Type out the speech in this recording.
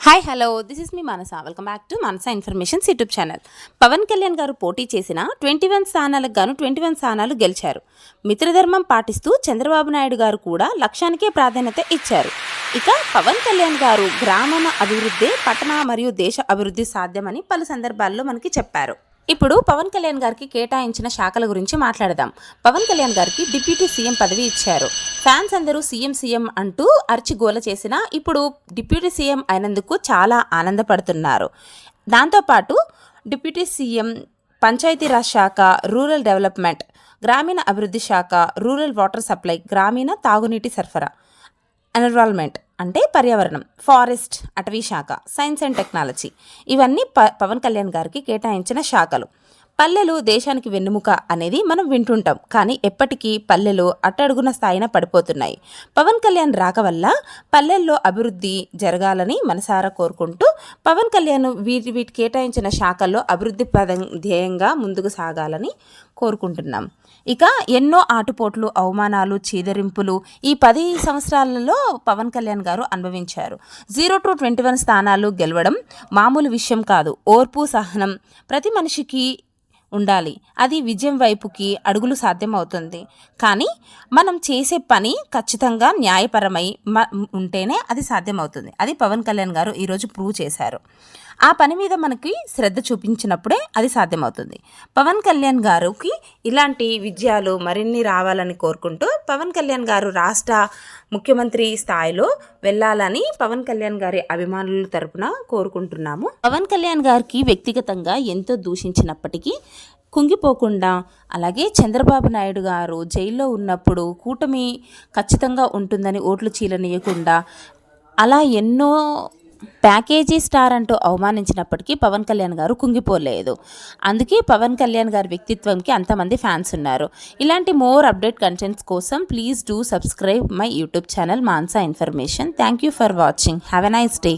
Hi hello this is me Manasa welcome back to Manasa informations YouTube channel Pawan Kalyan గారు పోటీ చేసిన twenty one స్థానాలకు గాను twenty one స్థానాలు గెలిచారు మిత్రధర్మం పాటిస్తూ చంద్రబాబు నాయుడు గారు కూడా లక్ష్యానికే ప్రాధాన్యత ఇచ్చారు ఇక పవన్ కళ్యాణ్ గారు గ్రామీణ అభివృద్ధి పట్టణ మరియు దేశ అభివృద్ధి సాధ్యమని పలు సందర్భాల్లో మనకి చెప్పారు ఇప్పుడు పవన్ కళ్యాణ్ గారికి కేటాయించిన శాఖల గురించి మాట్లాడదాం. పవన్ కళ్యాణ్ గారికి డిప్యూటీ సీఎం పదవి ఇచ్చారు. ఫ్యాన్స్ అందరూ సీఎం సీఎం అంటూ అర్చిగోల చేసినా ఇప్పుడు డిప్యూటీ సీఎం అయినందుకు చాలా ఆనందపడుతున్నారు. దాంతోపాటు డిప్యూటీ సీఎం పంచాయతీరాజ్ శాఖ రూరల్ డెవలప్మెంట్ గ్రామీణ అభివృద్ధి శాఖ రూరల్ వాటర్ సప్లై గ్రామీణ తాగునీటి సరఫరా ఎన్విరాన్మెంట్ అంటే పర్యావరణం ఫారెస్ట్ అటవీ శాఖ సైన్స్ అండ్ టెక్నాలజీ. ఇవన్నీ ప పవన్ కళ్యాణ్ గారికి కేటాయించిన శాఖలు. పల్లెలు దేశానికి వెన్నుముక అనేది మనం వింటుంటాం. కానీ ఎప్పటికీ పల్లెలు అట్టడుగున స్థాయిన పడిపోతున్నాయి. పవన్ కళ్యాణ్ రాక వల్ల పల్లెల్లో అభివృద్ధి జరగాలని మనసారా కోరుకుంటూ పవన్ కళ్యాణ్ వీటి వీటి కేటాయించిన శాఖల్లో అభివృద్ధి ప్రదం ధ్యేయంగా ముందుకు సాగాలని కోరుకుంటున్నాం. ఇక ఎన్నో ఆటుపోట్లు అవమానాలు చీదరింపులు ఈ పది సంవత్సరాలలో పవన్ కళ్యాణ్ గారు అనుభవించారు. జీరో టు ట్వంటీ వన్ స్థానాలు గెలవడం మామూలు విషయం కాదు. ఓర్పు సహనం ప్రతి మనిషికి ఉండాలి. అది విజయం వైపుకి అడుగులు సాధ్యమవుతుంది. కానీ మనం చేసే పని ఖచ్చితంగా న్యాయపరమై మ ఉంటేనే అది సాధ్యమవుతుంది. అది పవన్ కళ్యాణ్ గారు ఈరోజు ప్రూవ్ చేశారు. ఆ పని మీద మనకి శ్రద్ధ చూపించినప్పుడే అది సాధ్యమవుతుంది. పవన్ కళ్యాణ్ గారికి ఇలాంటి విజయాలు మరిన్ని రావాలని కోరుకుంటూ పవన్ కళ్యాణ్ గారు రాష్ట్ర ముఖ్యమంత్రి స్థాయిలో వెళ్ళాలని పవన్ కళ్యాణ్ గారి అభిమానుల తరపున కోరుకుంటున్నాము. పవన్ కళ్యాణ్ గారికి వ్యక్తిగతంగా ఎంతో దూషించినప్పటికీ కుంగిపోకుండా అలాగే చంద్రబాబు నాయుడు గారు జైల్లో ఉన్నప్పుడు కూటమి ఖచ్చితంగా ఉంటుందని ఓట్లు చీలనీయకుండా అలా ఎన్నో ప్యాకేజీ స్టార్ అంటూ అవమానించినప్పటికీ పవన్ కళ్యాణ్ గారు కుంగిపోలేదు. అందుకే పవన్ కళ్యాణ్ గారి వ్యక్తిత్వంకి అంతమంది ఫ్యాన్స్ ఉన్నారు. ఇలాంటి మోర్ అప్డేట్ కంటెంట్స్ కోసం please do subscribe my YouTube channel Mansa information. Thank you for watching. Have a nice day.